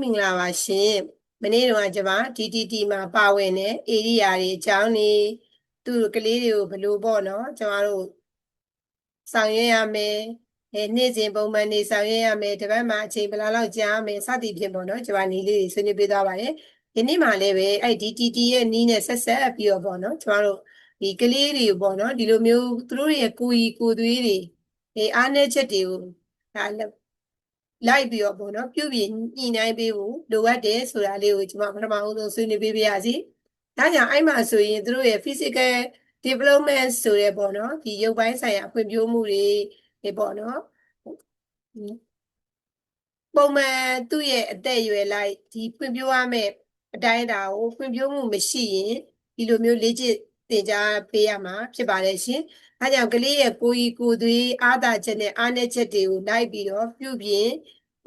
မင်္ဂလာပါရှင်မနေ့တုန်းကကျွန်မ DTT မှာပါဝင်တဲ့ area တွေအကြောင်းနေသူတို့ကလေးတွေကိုဘယ်လိုပေါ့နော်ကျွန်တော်တို့ဆောင်ရွက်ရမယ်အဲနေ့စဉ်ပုံမှန်နေဆောင်ရွက်ရမယ်တပတ်မှာအချိန်ဘယ်လောက်ကြာမယ်စသည်ဖြင့်ပေါ့နော်ကျွန်မနီးလေးတွေဆွေးနွေးပေးသွားပါတယ်ဒီနေ့မှလည်းပဲအဲ့ DTT ရဲ့နီးနဲ့ဆက်ဆက်ပြီးတော့ပေါ့နော်ကျွန်တော်တို့ဒီကလေးတွေပေါ့နော်ဒီလိုမျိုးသူတို့ရဲ့ကိုယ်ကြီးကိုယ်သွေးတွေအဲအားနည်းချက်တွေကိုဒါ လိုက်ပြီးတော့ပေါ့နော်ပြုပြင်ညှိနှိုင်းပေးဖို့လိုအပ်တယ်ဆိုတာလေးကိုကျွန်မပထမအဆုံးဆွေးနွေးပေးပါရစေ။ဒါကြောင့်အဲ့မှာဆိုရင်သူတို့ရဲ့ physical development ဆိုတဲ့ပေါ့နော်ဒီရုပ်ပိုင်းဆိုင်ရာဖွံ့ဖြိုးမှုတွေဒီပေါ့နော်ပုံမှန်သူ့ရဲ့အသက်အရွယ်လိုက်ဒီဖွံ့ဖြိုးရမယ့်အတိုင်းအတာကိုဖွံ့ဖြိုးမှုမရှိရင်ဒီလိုမျိုးလေ့ကျင့် သင်ကြားပေးရမှာဖြစ်ပါတယ်ရှင်။အဲကြောင့်ကလေးရဲ့ကိုယ်ကြီးကိုယ်သွေးအားသာချက်နဲ့အားနည်းချက်တွေကိုလိုက်ပြီးတော့ပြုပြင်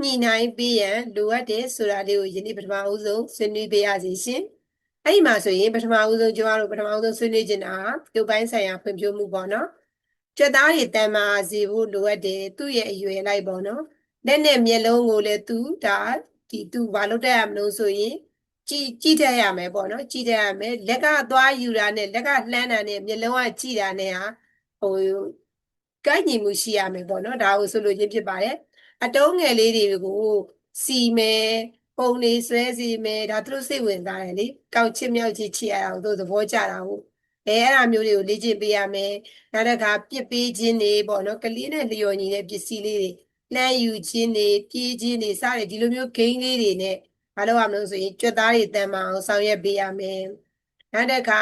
ညှိနှိုင်းပေးရန်လိုအပ်တယ်ဆိုတာလေးကိုယနေ့ပထမဦးဆုံးဆွေးနွေးပေးရစီရှင်။အဲ့ဒီမှာဆိုရင်ပထမဦးဆုံးကျွန်တော်တို့ပထမဦးဆုံးဆွေးနွေးချင်တာရုပ်ပိုင်းဆိုင်ရာဖွံ့ဖြိုးမှုပေါ့နော်။ကြွက်သားတွေတန်မာစေဖို့လိုအပ်တယ်သူ့ရဲ့အရွယ်လိုက်ပေါ့နော်။လက်နဲ့မျက်လုံးကိုလည်းသူဒါဒီသူဘာလုပ်တတ်ရမလို့ဆိုရင် ကြည်ကြည့်တတ်ရမယ်ပေါ့နော်ကြည့်တတ်ရမယ်လက်ကသွားယူတာနဲ့လက်ကလှမ်းတာနဲ့မျက်လုံးကကြည့်တာနဲ့ဟာဟိုကိုက်ညီမှုရှိရမယ်ပေါ့နော်ဒါကိုဆိုလို့ချင်းဖြစ်ပါတယ်အတုံးငယ်လေးတွေကိုစီမယ်ပုံလေးဆွဲစီမယ်ဒါသူတို့စိတ်ဝင်စားတယ်လေကောက်ချစ်မြောက်ချစ်ချစ်ရအောင်သူသဘောကျတာဟုတ်အဲအဲ့အမျိုးတွေကိုလေ့ကျင့်ပေးရမယ်နောက်တစ်ခါပြစ်ပေးခြင်းတွေပေါ့နော်ကလေးနဲ့လျော်ညီတဲ့ပစ္စည်းလေးတွေလှမ်းယူခြင်းတွေပြေးခြင်းတွေစတဲ့ဒီလိုမျိုးဂိမ်းလေးတွေနဲ့ မလုပ်ရမလို့ဆိုရင်ကြွက်သားတွေတန်မအောင်ဆောင်ရွက်ပေးရမယ်နောက်တစ်ခါ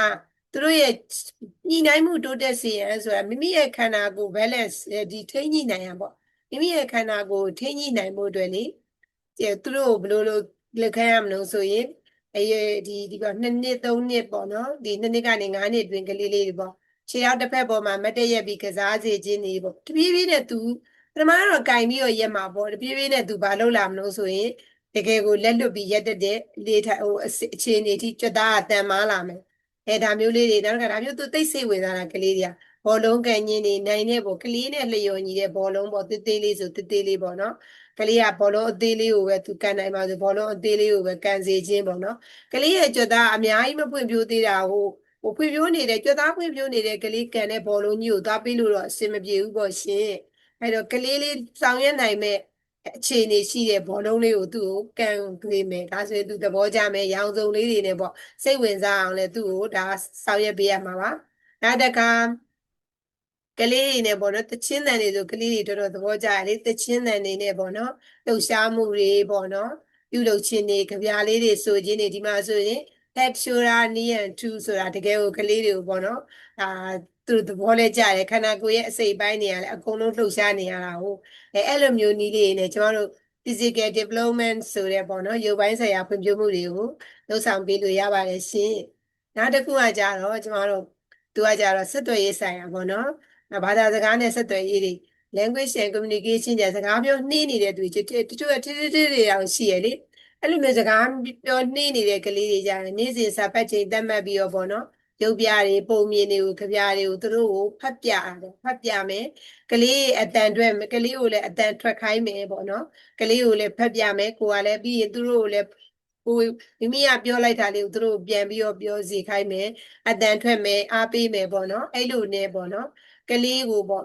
သူတို့ရဲ့ညှိနှိုင်းမှုတိုးတက်စေရန်ဆိုတာမိမိရဲ့ခန္ဓာကိုယ် balance ဒီထိန်းညှိနိုင်ရန်ပေါ့မိမိရဲ့ခန္ဓာကိုယ်ထိန်းညှိနိုင်မှုအတွက်လေသူတို့ဘယ်လိုလုပ်လက်ခံရမလို့ဆိုရင်အဲဒီဒီကနှစ်နှစ်သုံးနှစ်ပေါ့နော်ဒီနှစ်နှစ်ကနေငါးနှစ်အတွင်းကလေးလေးတွေပေါ့ခြေရောက်တစ်ဖက်ပေါ်မှာမတ်တရက်ပြီးကစားစေခြင်းတွေပေါ့တပြေးပြေးနဲ့သူပထမတော့ကင်ပြီးတော့ရက်မှာပေါ့တပြေးပြေးနဲ့သူဘာလုပ်လာမလို့ဆိုရင် တကယ်ကိုလက်လွတ်ပြီးရက်တက်တဲ့လေးထိုင်ဟိုအခြေအနေထိကြွသားအတန်မားလာမယ်အဲဒါမျိုးလေးတွေနောက်ကဒါမျိုးသူသိစိတ်ဝင်စားတာကလေးတွေကဘောလုံးကန်ကြီးနေနိုင်တဲ့ပေါ့ကလေးနဲ့လျော်ညီတဲ့ဘောလုံးပေါ့တေးသေးလေးဆိုတေးသေးလေးပေါ့နော်ကလေးကဘောလုံးအသေးလေးကိုပဲသူကန်နိုင်ပါဆိုဘောလုံးအသေးလေးကိုပဲကန်စေခြင်းပေါ့နော်ကလေးရဲ့ကြွသားအများကြီးမပွင့်ပြိုးသေးတာဟိုဟိုဖွံ့ဖြိုးနေတဲ့ကြွသားဖွံ့ဖြိုးနေတဲ့ကလေးကန်တဲ့ဘောလုံးကြီးကိုသွားပေးလို့တော့အဆင်မပြေဘူးပေါ့ရှင်အဲ့တော့ကလေးလေးဆောင်ရွက်နိုင်မဲ့ အခြေအနေရှိတဲ့ဘောလုံးလေးကိုသူ့ကိုကန်ပေးမယ်ဒါဆိုရင်သူသဘောကျမယ်ရောင်စုံလေးတွေနဲ့ပေါ့စိတ်ဝင်စားအောင်လဲသူ့ကိုဒါဆောင်ရွက်ပေးရမှာပါနောက်တစ်ခါကလေးတွေနဲ့ပေါ့နော်တချင်းတန်တွေဆိုကလေးတွေတော်တော်သဘောကျတယ်လေတချင်းတန်တွေနဲ့ပေါ့နော်လှုပ်ရှားမှုတွေပေါ့နော်ပြုလုပ်ခြင်းတွေကြပြားလေးတွေဆိုခြင်းတွေဒီမှာဆိုရင် head shoulder knee and two ဆိုတာတကယ်ကိုကလေးတွေကိုပေါ့နော်အာသူတို့သဘောလဲကြတယ်ခန္ဓာကိုယ်ရဲ့အစိတ်ပိုင်းတွေကလည်းအကုန်လုံးလှုပ်ရှားနေရတာဟုတ်အဲအဲ့လိုမျိုးနည်းလေးနဲ့ကျမတို့ physical development ဆိုတဲ့ပေါ့နော်ရုပ်ပိုင်းဆိုင်ရာဖွံ့ဖြိုးမှုတွေကိုလှုပ်ဆောင်ပေးလို့ရပါတယ်ရှင်နောက်တစ်ခုကကြတော့ကျမတို့သူကကြတော့ဆက်သွယ်ရေးဆိုင်ရာပေါ့နော်ဘာသာစကားနဲ့ဆက်သွယ်ရေးတွေ language and communication တဲ့စကားပြောနှီးနေတဲ့သူတချို့တချို့ထထထတွေအောင်ရှိရလေအဲ့လိုမျိုးစကားပြောနှီးနေတဲ့ကလေးတွေကြတယ်နေ့စဉ်စာဖတ်ချိန်တတ်မှတ်ပြီးတော့ပေါ့နော် ရုပ်ပြတွေပုံမြင်တွေကိုကြပြတွေကိုသူတို့ကိုဖတ်ပြတယ်ဖတ်ပြမယ်ကလေးအတန်အတွက်ကလေးကိုလည်းအတန်ထွက်ခိုင်းမယ်ပေါ့နော်ကလေးကိုလည်းဖတ်ပြမယ်ကိုကလည်းပြီးရင်သူတို့ကိုလည်းကိုမိမိကပြောလိုက်တာလေးကိုသူတို့ပြန်ပြီးတော့ပြောစီခိုင်းမယ်အတန်ထွက်မယ်အားပေးမယ်ပေါ့နော်အဲ့လိုနဲ့ပေါ့နော်ကလေးကိုပေါ့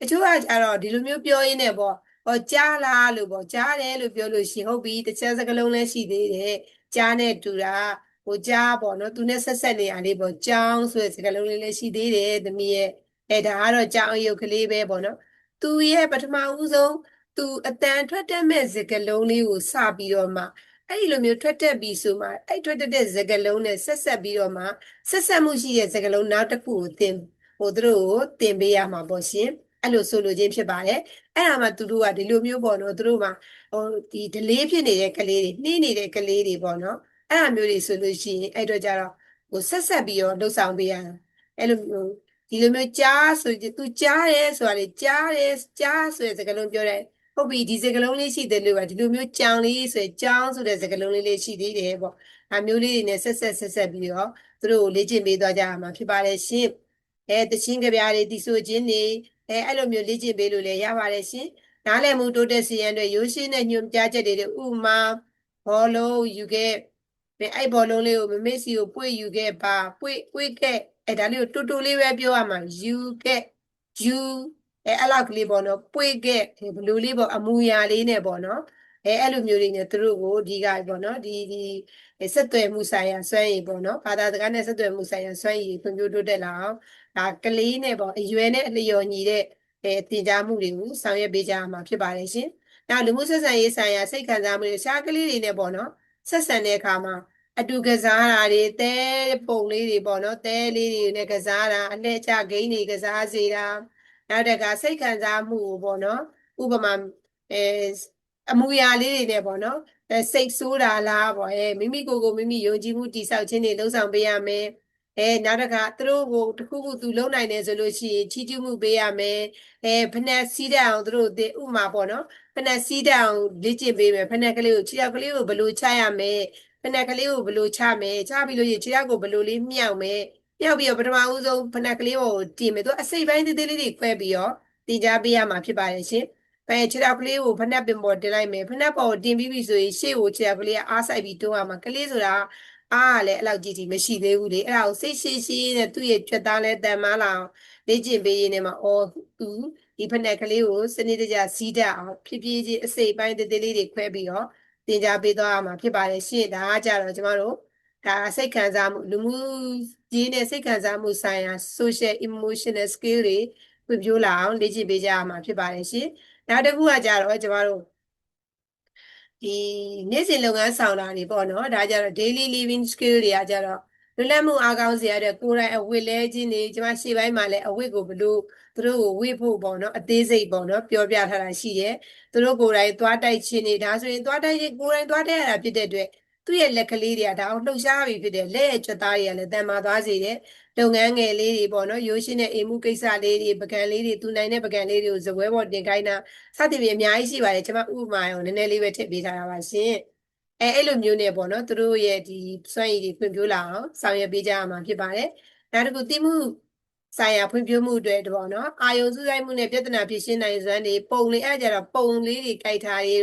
တချို့ကကြတော့ဒီလိုမျိုးပြောရင်းနဲ့ပေါ့ဟောကြားလားလို့ပေါ့ကြားတယ်လို့ပြောလို့ရှိရင်ဟုတ်ပြီတစ်ချက်စကလုံးလည်းရှိသေးတယ်ကြားနဲ့တူတာ ဟိုကြားပေါ့နော်သူနဲ့ဆက်ဆက်နေရလေးပေါ့ကြောင်းဆိုတဲ့စကလုံးလေးလည်းရှိသေးတယ်သမီးရဲ့အဲဒါကတော့ကြောင်းရုပ်ကလေးပဲပေါ့နော်သူရဲ့ပထမဦးဆုံးသူအတန်ထွက်တတ်မဲ့စကလုံးလေးကိုစပြီးတော့မှအဲ့ဒီလိုမျိုးထွက်တက်ပြီးဆိုမှအဲ့ထွက်တက်တဲ့စကလုံးနဲ့ဆက်ဆက်ပြီးတော့မှဆက်ဆက်မှုရှိတဲ့စကလုံးနောက်တစ်ခုကိုသင်ဟိုသူတို့ကိုသင်ပေးရမှာပေါ့ရှင်အဲ့လိုဆိုလိုခြင်းဖြစ်ပါတယ်အဲ့ဒါမှသူတို့ကဒီလိုမျိုးပေါ့နော်သူတို့မှဟိုဒီ delay ဖြစ်နေတဲ့ကလေးတွေနှီးနေတဲ့ကလေးတွေပေါ့နော် အဲ့အမျိုးတွေဆိုလို့ရှိရင်အဲ့တော့ကြတော့ဟိုဆက်ဆက်ပြီးတော့လှုပ်ဆောင်ပေးရတာအဲ့လိုမျိုးဒီလိုမျိုးကြားဆိုသူကြားတယ်ဆိုတာလေကြားတယ်ကြားဆိုတဲ့စကားလုံးပြောတယ်ဟုတ်ပြီဒီစကားလုံးလေးရှိတယ်လို့ပါဒီလိုမျိုးကြောင်လေးဆိုရင်ကြောင်ဆိုတဲ့စကားလုံးလေးလေးရှိသေးတယ်ပေါ့အမျိုးလေးတွေနဲ့ဆက်ဆက်ဆက်ဆက်ပြီးတော့သူတို့ကိုလေ့ကျင့်ပေးသွားကြရမှာဖြစ်ပါတယ်ရှင်အဲတချင်းကြပြားတွေတီဆိုခြင်းတွေအဲအဲ့လိုမျိုးလေ့ကျင့်ပေးလို့လည်းရပါတယ်ရှင်နားလည်မှုတိုးတက်စေရန်အတွက်ရိုးရှင်းတဲ့ညွှန်ကြားချက်တွေဥမာဘောလုံးယူ ခဲ့အဲအဲ့ဘောလုံးလေးကိုမမေ့စီကိုပွေယူခဲ့ပါပွေပွေခဲ့အဲဒါလေးကိုတူတူလေးပဲပြောရမှာယူခဲ့ယူအဲအဲ့လောက်ကလေးပေါ့နော်ပွေခဲ့အဲဘလူးလေးပေါ့အမူအရာလေးနဲ့ပေါ့နော်အဲအဲ့လိုမျိုးတွေနဲ့သူတို့ကိုဒီကပေါ့နော်ဒီဒီအဲဆက်သွယ်မှုဆိုင်ရာစွမ်းရည်ပေါ့နော်ဘာသာစကားနဲ့ဆက်သွယ်မှုဆိုင်ရာစွမ်းရည်ဖွံ့ဖြိုးတိုးတက်လာအောင်ဒါကလေးနဲ့ပေါ့အရွယ်နဲ့အလျော်ညီတဲ့အဲသင်ကြားမှုတွေကိုဆောင်ရွက်ပေးကြရမှာဖြစ်ပါတယ်ရှင်။နောက်လူမှုဆက်ဆံရေးဆိုင်ရာစိတ်ခံစားမှုတွေရှားကလေးတွေနဲ့ပေါ့နော် ဆက်ဆံတဲ့အခါမှာအတူကစားတာတွေတဲပုံလေးတွေပေါ့နော်တဲလေးတွေနဲ့ကစားတာအလှည့်ကျဂိမ်းတွေကစားစေတာနောက်တကစိတ်ခံစားမှုကိုပေါ့နော်ဥပမာအဲအမူအရာလေးတွေနဲ့ပေါ့နော်အဲစိတ်ဆိုးတာလားပေါ့အဲမိမိကိုယ်ကိုမိမိယုံကြည်မှုတည်ဆောက်ခြင်းတွေလှုပ်ဆောင်ပေးရမယ် အဲနောက်တစ်ခါသူတို့ကိုတစ်ခုခုသူလုံနိုင်တယ်ဆိုလို့ရှိရင်ချီးကျူးမှုပေးရမယ်အဲဖနက်စီးတဲ့အောင်သူတို့ဥမာပေါ့နော်ဖနက်စီးတဲ့အောင်လေ့ကျင့်ပေးမယ်ဖနက်ကလေးကိုခြေထောက်ကလေးကိုဘယ်လိုချရမယ်ဖနက်ကလေးကိုဘယ်လိုချမယ်ချပြီးလို့ရခြေထောက်ကိုဘယ်လိုလေးမြောက်မယ်မြောက်ပြီးတော့ပထမဦးဆုံးဖနက်ကလေးကိုတင်မယ်သူအစိပ်ပိုင်းသေးသေးလေးတွေခွဲပြီးတော့တင်ကြားပေးရမှာဖြစ်ပါတယ်ရှင်အဲခြေထောက်ကလေးကိုဖနက်ပင်ပေါ်တင်လိုက်မယ်ဖနက်ပေါ်တင်ပြီးပြီဆိုရင်ရှေ့ကိုခြေထောက်ကလေးကအားဆိုင်ပြီးတွန်းရမှာကလေးဆိုတာ အားကလည်းအဲ့လောက်ကြီးကြီးမရှိသေးဘူးလေအဲ့ဒါကိုစိတ်ရှိရှိနဲ့သူ့ရဲ့ကြွက်သားလဲတန်မလာအောင်လေ့ကျင့်ပေးရင်းနဲ့မှာအော်သူဒီဖက်နက်ကလေးကိုစနစ်တကျစီးတတ်အောင်ဖြည်းဖြည်းချင်းအစိပ်ပိုင်းတေးသေးလေးတွေခွဲပြီးတော့သင်ကြားပေးသွားရမှာဖြစ်ပါတယ်ရှင့်ဒါကကြတော့ကျမတို့ဒါစိတ်ခံစားမှုလူမှုရေးနဲ့စိတ်ခံစားမှုဆိုင်ရာ social emotional skill တွေပြပြလာအောင်လေ့ကျင့်ပေးကြရမှာဖြစ်ပါတယ်ရှင်နောက်တစ်ခုကကြတော့ကျမတို့ ဒီနေ့စဉ်လုပ်ငန်းဆောင်တာတွေပေါ့နော်ဒါကြတော့ daily living skill တွေကကြတော့လွတ်လပ်မှုအားကောင်းစေရတဲ့ကိုယ်တိုင်အဝတ်လဲခြင်းတွေကျမရှေ့ပိုင်းမှာလည်းအဝတ်ကိုဘလို့သူတို့ကိုဝေ့ဖို့ပေါ့နော်အသေးစိတ်ပေါ့နော်ပြောပြထားတာရှိတယ်သူတို့ကိုယ်တိုင်သွားတိုက်ခြင်းတွေဒါဆိုရင်သွားတိုက်ခြင်းကိုယ်တိုင်သွားတိုက်ရတာဖြစ်တဲ့အတွက် သူ့ရဲ့လက်ကလေးတွေကဒါအောင်လှုပ်ရှားပြီးဖြစ်တယ်လက်ရဲ့ကြွက်သားတွေကလည်းတန်မာသွားစေတယ်လုပ်ငန်းငယ်လေးတွေပေါ့နော်ရိုးရှင်းတဲ့အိမ်မှုကိစ္စလေးတွေပကံလေးတွေသူနိုင်တဲ့ပကံလေးတွေကိုဇပွဲပေါ်တင်ခိုင်းတာစသဖြင့်အများကြီးရှိပါတယ်ကျွန်မဥပမာရောနည်းနည်းလေးပဲထည့်ပေးထားတာပါရှင်အဲအဲ့လိုမျိုးနဲ့ပေါ့နော်သူတို့ရဲ့ဒီစွမ်းရည်တွေဖွံ့ဖြိုးလာအောင်ဆောင်ရွက်ပေးကြရမှာဖြစ်ပါတယ်နောက်တစ်ခုတိမှုဆိုင်ရာဖွံ့ဖြိုးမှုအတွက်ပေါ့နော်အာယုံစူးစိုက်မှုနဲ့ပြဿနာဖြေရှင်းနိုင်စွမ်းတွေပုံလေးအဲ့ကြတော့ပုံလေးတွေကြိုက်ထားတွေ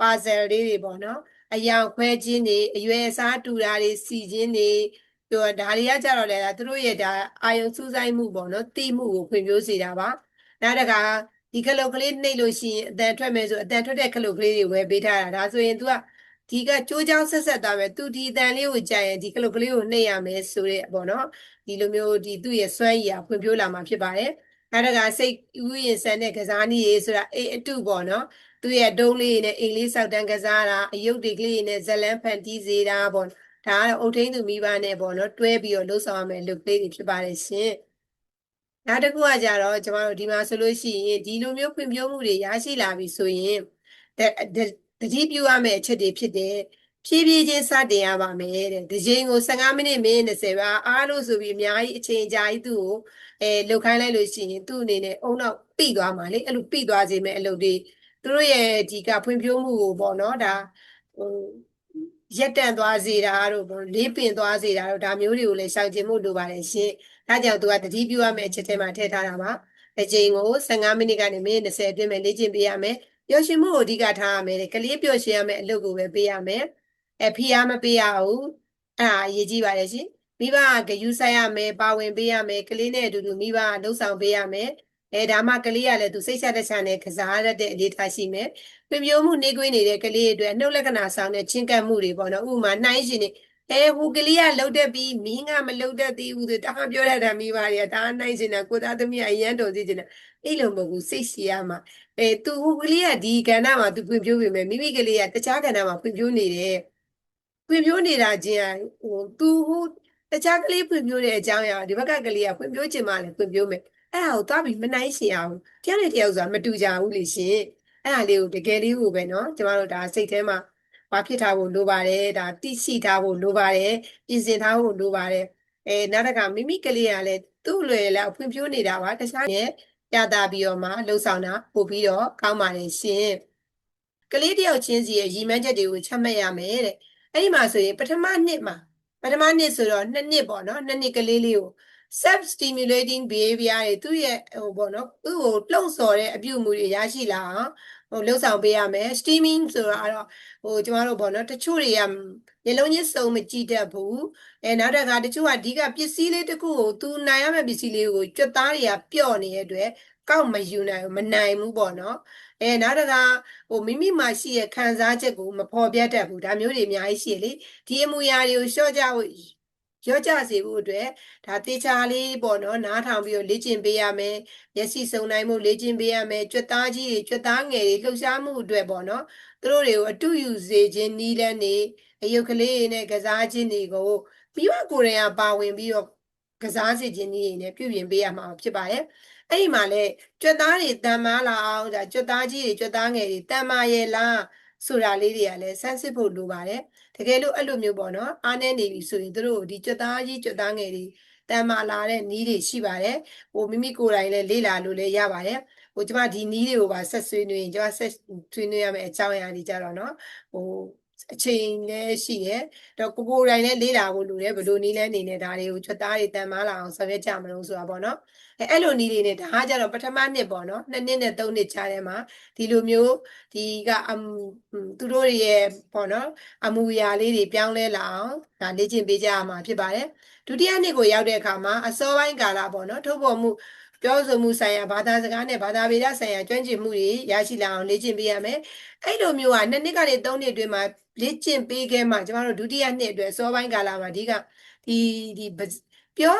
ပါဇယ်လေးတွေပေါ့နော် အယောင်ခွဲခြင်းတွေအရွယ်အစားတူတာတွေစီခြင်းတွေသူဒါတွေကကြတော့လေသူတို့ရဲ့ဒါအာယုံစူးစိုက်မှုပေါ့နော်တိမှုကိုဖွံ့ဖြိုးစေတာပါနောက်တကဒီခလုတ်ကလေးနှိပ်လို့ရှိရင်အတန်ထွက်မယ်ဆိုအတန်ထွက်တဲ့ခလုတ်ကလေးတွေဝယ်ပေးထားတာဒါဆိုရင် तू ကဒီကကြိုးချောင်းဆက်ဆက်သွားမယ်သူဒီအတန်လေးကိုကြာရင်ဒီခလုတ်ကလေးကိုနှိပ်ရမယ်ဆိုတဲ့ပေါ့နော်ဒီလိုမျိုးဒီသူ့ရဲ့စွမ်းရည်အဖွံ့ဖြိုးလာမှာဖြစ်ပါတယ် နောက်တကစိတ်ဥယျာဉ်ဆန်တဲ့ကစားနည်းရေးဆိုတာအိအတုပေါ့နော်သူ့ရဲ့ဒုံးလေးနဲ့အိမ်လေးစောက်တန်းကစားတာအယုတ်တွေကလေးနဲ့ဇလန်းဖန်တီးစေတာပေါ့ဒါကတော့အုတ်ထိန်သူမိဘနဲ့ပေါ့နော်တွဲပြီးတော့လှုပ်ဆောင်ရမယ်လုပ်ကလေးတွေဖြစ်ပါတယ်ရှင်နောက်တစ်ခုကကြတော့ကျမတို့ဒီမှာဆိုလို့ရှိရင်ဒီလိုမျိုးဖွံ့ဖြိုးမှုတွေရရှိလာပြီဆိုရင်တတိပြုရမယ့်အချက်တွေဖြစ်တဲ့ ဖြည်းဖြည်းချင်းစတင်ရပါမယ်တဲ့ဒီချိန်ကို15မိနစ်မိနစ်20ပါအားလို့ဆိုပြီးအများကြီးအချိန်ကြာကြီးသူ့ကိုအဲလှုပ်ခိုင်းလိုက်လို့ရှိရင်သူ့အနေနဲ့အုံနောက်ပြိသွားမှာလေအဲ့လိုပြိသွားစေမဲ့အလုပ်တွေသူတို့ရဲ့ဒီကဖွံ့ဖြိုးမှုကိုပေါ့နော်ဒါဟိုရက်တန့်သွားစေတာတို့ပေါ့လေးပင်သွားစေတာတို့ဒါမျိုးတွေကိုလည်းရှောင်ကျင်မှုလိုပါတယ်ရှင်ဒါကြောင့်သူကတတိပြုရမယ့်အချက်ထဲမှာထည့်ထားတာပါအချိန်ကို15မိနစ်ကနေမိနစ်20အတွင်းမှာလေ့ကျင့်ပေးရမယ်ပျော်ရွှင်မှုကိုအဓိကထားရမယ်ကလေးပျော်ရွှင်ရမယ့်အလုပ်ကိုပဲပေးရမယ် အဲဖိအားမပေးရဘူးအဲ့ဒါအရေးကြီးပါတယ်ရှင်မိဘကဂယူဆိုင်ရမယ်ပါဝင်ပေးရမယ်ကလေးနဲ့အတူတူမိဘကလှုပ်ဆောင်ပေးရမယ်အဲဒါမှကလေးကလည်းသူစိတ်ချတဲ့ချနဲ့ကစားရတဲ့အနေထားရှိမယ်ပြပြမှုနေကွင်းနေတဲ့ကလေးတွေအတွက်နှုတ်လက္ခဏာဆောင်တဲ့ချင်းကပ်မှုတွေပေါ့နော်ဥပမာနှိုင်းရှင်နေအဲဟိုကလေးကလှုပ်တတ်ပြီးမင်းကမလှုပ်တတ်သေးဘူးဆိုတအားပြောတတ်တာမိပါတွေကဒါနှိုင်းရှင်တာကိုသားသမီးအရန်တော်စီချင်တာအဲ့လိုမဟုတ်ဘူးစိတ်ရှိရမှာအဲသူဟိုကလေးကဒီကဏ္ဍမှာသူဖွံ့ဖြိုးပေမဲ့မိမိကလေးကတခြားကဏ္ဍမှာဖွံ့ဖြိုးနေတယ် ဖွံ့ဖြိုးနေတာချင်းဟိုသူဟိုတခြားကလေးဖွံ့ဖြိုးတဲ့အကြောင်းအရာဒီဘက်ကကလေးကဖွံ့ဖြိုးချင်မှလည်းဖွံ့ဖြိုးမယ်အဲ့ဒါကိုသွားပြီးမနိုင်ရှင်အောင်တယောက်နဲ့တယောက်ဆိုတာမတူကြဘူးလေရှင်အဲ့ဒါလေးကိုတကယ်လေးကိုပဲเนาะကျမတို့ဒါစိတ်ထဲမှာဘာဖြစ်ထားဖို့လိုပါတယ်ဒါတိရှိထားဖို့လိုပါတယ်ပြင်ဆင်ထားဖို့လိုပါတယ်အဲနောက်တစ်ခါမိမိကလေးကလည်းသူ့လွယ်လောက်ဖွံ့ဖြိုးနေတာပါတခြားနဲ့ပြတာပြီးတော့မှလှုပ်ဆောင်တာပို့ပြီးတော့ကောင်းပါတယ်ရှင်ကလေးတယောက်ချင်းစီရဲ့ရည်မှန်းချက်တွေကိုချမှတ်ရမယ်တဲ့ အဲ့ဒီမှာဆိုရင်ပထမနှစ်မှာပထမနှစ်ဆိုတော့နှစ်နှစ်ပေါ့နော်နှစ်နှစ်ကလေးလေးကို self stimulating behavior တွေသူ့ရဲ့ဟိုပေါ့နော်သူ့ကိုလှုံ့ဆော်တဲ့အပြုအမူတွေရရှိလာအောင် ဟိုလှုပ်ဆောင်ပေးရမယ် steaming ဆိုတာကတော့ဟိုကျမတို့ပေါ့နော်တချို့တွေကမျိုးလုံးချင်းစုံမကြည့်တတ်ဘူးအဲနောက်တစ်ခါတချို့ကအဓိကပစ္စည်းလေးတစ်ခုကိုသူနိုင်ရမယ့်ပစ္စည်းလေးကိုကြွက်သားတွေကပျော့နေတဲ့အတွက်ကောက်မယူနိုင်ဘူးမနိုင်ဘူးပေါ့နော်အဲနောက်တစ်ခါဟိုမိမိမှာရှိရဲ့ခံစားချက်ကိုမဖော်ပြတတ်ဘူးဒါမျိုးတွေအများကြီးရှိရလေဒီအမူအရာတွေကိုလျှော့ကြဖို့ ရော့ကြစေဖို့အတွက်ဒါတေချာလေးပေါ့နော်နားထောင်ပြီးတော့လေ့ကျင့်ပေးရမယ်မျက်စိစုံနိုင်မှုလေ့ကျင့်ပေးရမယ်ကြွက်သားကြီးတွေကြွက်သားငယ်တွေလှုပ်ရှားမှုအတွက်ပေါ့နော်သူတို့တွေကိုအတူယူစေခြင်းနီးလန်းနေအယုတ်ကလေးတွေနဲ့ကစားခြင်းတွေကိုပြီးတော့ကိုယ်တိုင်ကပါဝင်ပြီးတော့ကစားစေခြင်းနည်းတွေနဲ့ပြုပြင်ပေးရမှာဖြစ်ပါတယ်အဲ့ဒီမှာလဲကြွက်သားတွေတန်မာလာအောင်ဒါကြွက်သားကြီးတွေကြွက်သားငယ်တွေတန်မာရဲ့လားဆိုတာလေးတွေကလည်းဆန်းစစ်ဖို့လိုပါတယ် တကယ်လို့အဲ့လိုမျိုးပေါ့နော်အားနေနေပြီဆိုရင်တို့ဒီကြွက်သားကြီးကြွက်သားငယ်တွေတန်မာလာတဲ့နီးတွေရှိပါတယ်ဟိုမိမိကိုယ်တိုင်လည်းလေ့လာလို့လည်းရပါတယ်ဟိုကျမဒီနီးတွေကိုပါဆက်ဆွေးနွေးရင်ကျမဆက်ဆွေးနွေးရမယ့်အကြောင်းအရာတွေကြတော့နော်ဟို အချိန်လည်းရှိတယ်တော့ကိုကိုယ်တိုင်လည်းလေ့လာဖို့လိုတယ်ဘယ်လိုနည်းလဲအနေနဲ့ဒါတွေကိုချက်သားတွေတန်မာလာအောင်ဆောင်ရွက်ကြမလို့ဆိုတာပေါ့နော်အဲအဲ့လိုနည်းလေးနဲ့ဒါကကြတော့ပထမနှစ်ပေါ့နော်နှစ်နှစ်နဲ့သုံးနှစ်ကြားထဲမှာဒီလိုမျိုးဒီကအမ်သူတို့ရဲ့ပေါ့နော်အမူအရာလေးတွေပြောင်းလဲလာအောင်ဒါလေ့ကျင့်ပေးကြရမှာဖြစ်ပါတယ်ဒုတိယနှစ်ကိုရောက်တဲ့အခါမှာအစောပိုင်းကာလပေါ့နော်ထုတ်ဖော်မှု ပြောဆိုမှုဆိုင်ရာဘာသာစကားနဲ့ဘာသာဗေဒဆိုင်ရာကျွမ်းကျင်မှုတွေရရှိလာအောင်လေ့ကျင့်ပေးရမယ်အဲ့လိုမျိုးကနှစ်နှစ်ကနေသုံးနှစ်အတွင်းမှာလေ့ကျင့်ပေးခဲ့မှကျမတို့ဒုတိယနှစ်အတွက်အစောပိုင်းကာလမှာဒီကဒီဒီပြော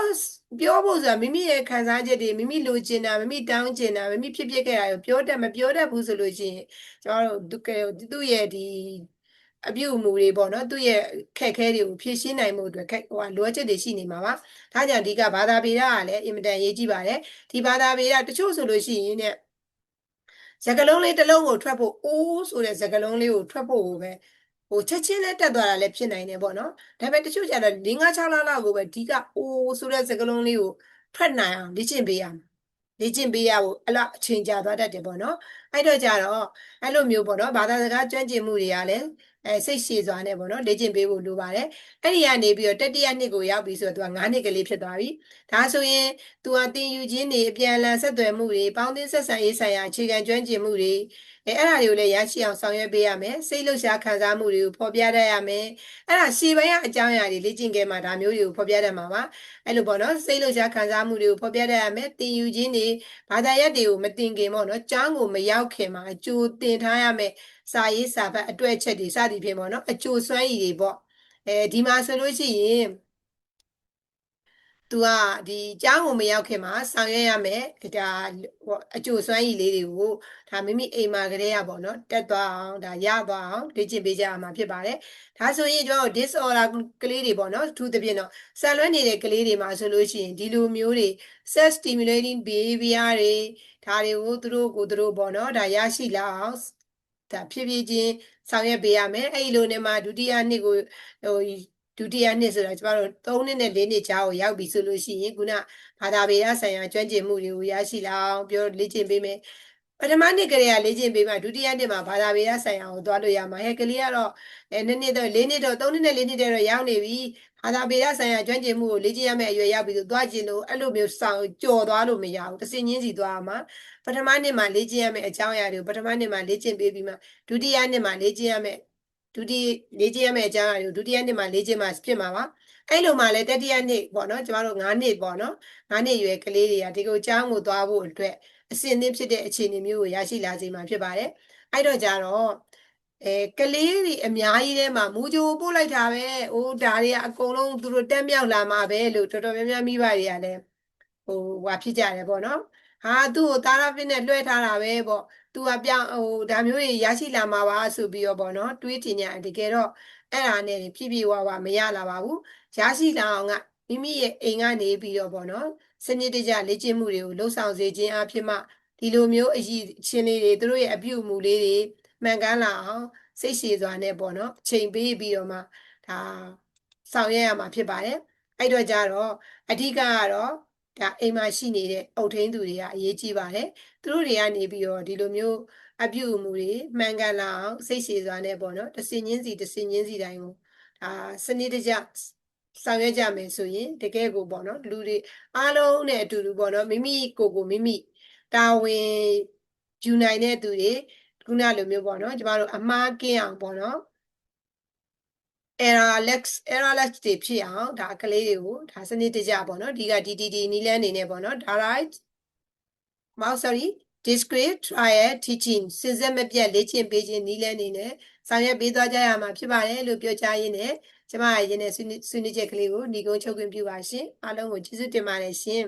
ပြောဖို့ဆိုတာမိမိရဲ့ခံစားချက်တွေမိမိလိုချင်တာမိမိတောင်းချင်တာမိမိဖြစ်ဖြစ်ခဲ့တာကိုပြောတတ်မပြောတတ်ဘူးဆိုလို့ရှိရင်ကျမတို့သူသူ့ရဲ့ဒီ အပြုအမူတွေပေါ့နော်သူ့ရဲ့ခက်ခဲတွေကိုဖြည့်ရှင်းနိုင်မှုအတွက်ခက်ဟိုကလိုအပ်ချက်တွေရှိနေမှာပါဒါကြောင့်ဒီကဘာသာပေဒကလည်းအင်မတန်ရေးကြည့်ပါတယ်ဒီဘာသာပေဒတချို့ဆိုလို့ရှိရင်ねစကလုံးလေးတစ်လုံးကိုထွက်ဖို့အိုးဆိုတဲ့စကလုံးလေးကိုထွက်ဖို့ကိုပဲဟိုချက်ချင်းနဲ့တက်သွားတာလည်းဖြစ်နိုင်တယ်ပေါ့နော်ဒါပေမဲ့တချို့ကျတော့၄၅6လလောက်ကိုပဲဒီကအိုးဆိုတဲ့စကလုံးလေးကိုထွက်နိုင်အောင်လေ့ကျင့်ပေးရမှာလေ့ကျင့်ပေးရဖို့အလားအချိန်ကြာသွားတတ်တယ်ပေါ့နော်အဲ့တော့ကြတော့အဲ့လိုမျိုးပေါ့နော်ဘာသာစကားကျွမ်းကျင်မှုတွေကလည်း အဲစိတ်ရှည်စွာနဲ့ပေါ့နော်လေ့ကျင့်ပေးဖို့လိုပါတယ်အဲ့ဒီကနေပြီးတော့တတိယနှစ်ကိုရောက်ပြီဆိုတော့သူက9နှစ်ကလေးဖြစ်သွားပြီဒါဆိုရင်သူကသင်ယူခြင်းတွေအပြန်အလှန်ဆက်သွယ်မှုတွေပေါင်းသင်းဆက်ဆံရေးဆိုင်ရာအခြေခံကျွမ်းကျင်မှုတွေအဲအဲ့ဒါတွေကိုလည်းရရှိအောင်ဆောင်ရွက်ပေးရမယ်စိတ်လှုပ်ရှားခံစားမှုတွေကိုဖော်ပြတတ်ရမယ်အဲ့ဒါရှေ့ပိုင်းကအကြောင်းအရာတွေလေ့ကျင့်ခဲ့မှဒါမျိုးတွေကိုဖော်ပြတတ်မှာပါအဲ့လိုပေါ့နော်စိတ်လှုပ်ရှားခံစားမှုတွေကိုဖော်ပြတတ်ရမယ်တင်ယူခြင်းတွေဘာသာရပ်တွေကိုမတင်ခင်ပေါ့နော်ကျောင်းကိုမရောက်ခင်မှာအကျိုးတင်ထားရမယ်စာရေးစာဖတ်အတွေ့အချက်တွေစသည်ဖြင့်ပေါ့နော်အကျိုးစွမ်းရည်တွေပေါ့အဲဒီမှာဆိုလို့ရှိရင်သူကဒီကျောင်းကိုမရောက်ခင်မှာဆောင်ရွက်ရမယ်ဒါအကျိုးစွမ်းရည်လေးတွေကိုဒါမိမိအိမ်မှာကလေးရပေါ့နော်တက်သွားအောင်ဒါရသွားအောင်လေ့ကျင့်ပေးကြရမှာဖြစ်ပါတယ်ဒါဆိုရင်ကျွန်တော် disorder ကလေးတွေပေါ့နော်အထူးသဖြင့်တော့ဆန်လွှဲနေတဲ့ကလေးတွေမှာဆိုလို့ရှိရင်ဒီလိုမျိုးတွေ self stimulating behavior တွေဒါတွေကိုသူတို့ကိုသူတို့ပေါ့နော်ဒါရရှိလာအောင် ဒါဖြည်းဖြည်းချင်းဆောင်ရွက်ပေးရမယ်အဲ့ဒီလိုနဲ့မှဒုတိယနှစ်ကိုဟိုဒုတိယနှစ်ဆိုတော့ကျမတို့3နှစ်နဲ့4နှစ်ကြားကိုရောက်ပြီဆိုလို့ရှိရင်ခုနဘာသာပေဒဆိုင်ရာကျွမ်းကျင်မှုတွေကိုရရှိလာအောင်ပြောလေ့ကျင့်ပေးမယ်ပထမနှစ်ကလေးကလေ့ကျင့်ပေးမှဒုတိယနှစ်မှာဘာသာပေဒဆိုင်ရာကိုသွားလို့ရမှာဟဲ့ကလေးကတော့အဲနှစ်နှစ်တော့၄နှစ်တော့3နှစ်နဲ့4နှစ်တည်းတော့ရောက်နေပြီ ဘာသာပေဒဆိုင်ရာကျွမ်းကျင်မှုကိုလေ့ကျင့်ရမယ့်အရွယ်ရောက်ပြီဆိုသွားကျင်လို့အဲ့လိုမျိုးဆောင်ကြော်သွားလို့မရဘူးတစ်စင်ချင်းစီသွားမှာပထမနှစ်မှာလေ့ကျင့်ရမယ့်အကြောင်းအရာတွေကိုပထမနှစ်မှာလေ့ကျင့်ပေးပြီးမှဒုတိယနှစ်မှာလေ့ကျင့်ရမယ့်ဒုတိယလေ့ကျင့်ရမယ့်အကြောင်းအရာတွေကိုဒုတိယနှစ်မှာလေ့ကျင့်မှဖြစ်မှာပါအဲ့လိုမှလည်းတတိယနှစ်ပေါ့နော်ကျမတို့9နှစ်ပေါ့နော်9နှစ်ရွယ်ကလေးတွေကဒီကိုအကြောင်းကိုသွားဖို့အတွက်အစင်သင်းဖြစ်တဲ့အခြေအနေမျိုးကိုရရှိလာစေမှာဖြစ်ပါတယ်အဲ့တော့ကြတော့ အဲကလေးတွေအများကြီးထဲမှာမူကြိုပို့လိုက်တာပဲ။အိုးဒါတွေကအကုန်လုံးသူတို့တက်မြောက်လာမှာပဲလို့တော်တော်များများမိဘတွေကလည်းဟိုဟွာဖြစ်ကြတယ်ပေါ့နော်။ဟာသူ့ကိုသားရဖစ်နဲ့လွှဲထားတာပဲပေါ့။သူကပြောင်းဟိုဒါမျိုးတွေရရှိလာမှာပါဆိုပြီးတော့ပေါ့နော်။တွေးတင်ကြတကယ်တော့အဲ့ဒါနဲ့ဖြည်းဖြည်းဝါဝါမရလာပါဘူး။ရရှိလာအောင်ကမိမိရဲ့အိမ်ကနေပြီးတော့ပေါ့နော်။စနစ်တကျလေ့ကျင့်မှုတွေကိုလှုပ်ဆောင်စေခြင်းအဖြစ်မှဒီလိုမျိုးအရေးချင်းလေးတွေသူတို့ရဲ့အပြုအမူလေးတွေ မှန်ကန်လာအောင်စိတ်ရှည်စွာနဲ့ပေါ့နော်အချိန်ပေးပြီးတော့မှဒါဆောင်ရွက်ရမှာဖြစ်ပါတယ်အဲ့တော့ကြတော့အဓိကကတော့ဒါအိမ်မှာရှိနေတဲ့အုတ်ထင်းသူတွေကအရေးကြီးပါတယ်သူတို့တွေကနေပြီးတော့ဒီလိုမျိုးအပြုအမူတွေမှန်ကန်လာအောင်စိတ်ရှည်စွာနဲ့ပေါ့နော်တစင်ချင်းစီတစင်ချင်းစီတိုင်းကိုဒါစနစ်တကျဆောင်ရွက်ကြမယ်ဆိုရင်တကယ်ကိုပေါ့နော်လူတွေအားလုံးနဲ့အတူတူပေါ့နော်မိမိကိုယ်ကိုမိမိတာဝန်ယူနိုင်တဲ့သူတွေ ခုနလိုမျိုးပေါ့နော်ကျမတို့အမှားကင်းအောင်ပေါ့နော် errorless errorless တွေဖြစ်အောင်ဒါကလေးတွေကိုဒါစနစ်တကျပေါ့နော်ဒီက DDD နီးလန်းအနေနဲ့ပေါ့နော် direct mouse sorry discrete trial teaching စဉ်ဆက်မပြတ်လေ့ကျင့်ပေးခြင်းနီးလန်းအနေနဲ့ဆောင်ရွက်ပေးသွားကြရမှာဖြစ်ပါတယ်လို့ပြောကြားရင်းနဲ့ကျမရဲ့ရင်းနဲ့ဆွေးနွေးဆွေးနွေးချက်ကလေးကိုညီကုန်းချုပ်ခွင့်ပြုပါရှင်အားလုံးကိုကျေးဇူးတင်ပါတယ်ရှင်